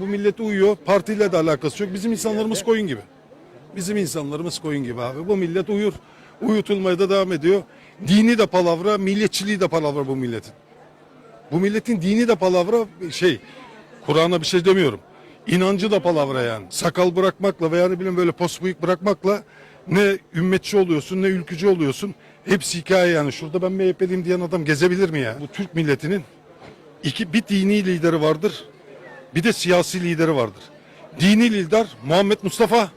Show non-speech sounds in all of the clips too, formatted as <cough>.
Bu millete uyuyor. Partiyle de alakası yok. Bizim insanlarımız koyun gibi. Bizim insanlarımız koyun gibi abi. Bu millet uyur. Uyutulmaya da devam ediyor. Dini de palavra, milliyetçiliği de palavra bu milletin. Bu milletin dini de palavra şey. Kur'an'a bir şey demiyorum. İnancı da palavra yani. Sakal bırakmakla veya ne bileyim böyle pos bıyık bırakmakla ne ümmetçi oluyorsun ne ülkücü oluyorsun. Hepsi hikaye yani. Şurada ben MHP'liyim diyen adam gezebilir mi ya? Bu Türk milletinin iki bir dini lideri vardır. Bir de siyasi lideri vardır. Dini lider Muhammed Mustafa.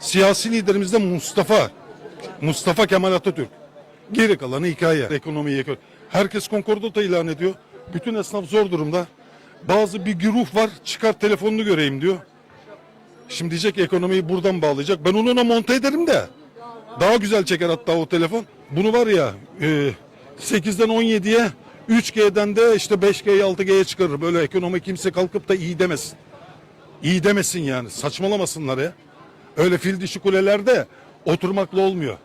Siyasi liderimiz de Mustafa. Mustafa Kemal Atatürk. Geri kalanı hikaye. Ekonomiyi Herkes konkordato ilan ediyor. Bütün esnaf zor durumda. Bazı bir güruh var çıkar telefonunu göreyim diyor. Şimdi diyecek ekonomiyi buradan bağlayacak. Ben onu ona monte ederim de. Daha güzel çeker hatta o telefon. Bunu var ya e, 8'den 17'ye 3G'den de işte 5G'ye 6G'ye çıkarır. Böyle ekonomi kimse kalkıp da iyi demesin. İyi demesin yani. Saçmalamasınlar ya. Öyle fil dişi kulelerde oturmakla olmuyor.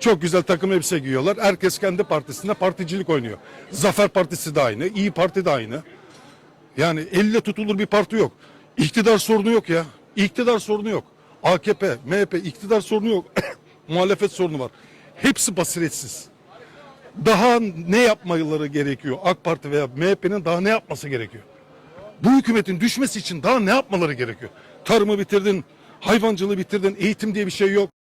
Çok güzel takım elbise giyiyorlar. Herkes kendi partisinde particilik oynuyor. Zafer Partisi de aynı, İyi Parti de aynı. Yani elle tutulur bir parti yok. İktidar sorunu yok ya. İktidar sorunu yok. AKP, MHP iktidar sorunu yok. <coughs> Muhalefet sorunu var. Hepsi basiretsiz. Daha ne yapmaları gerekiyor? AK Parti veya MHP'nin daha ne yapması gerekiyor? Bu hükümetin düşmesi için daha ne yapmaları gerekiyor? Tarımı bitirdin, hayvancılığı bitirdin, eğitim diye bir şey yok.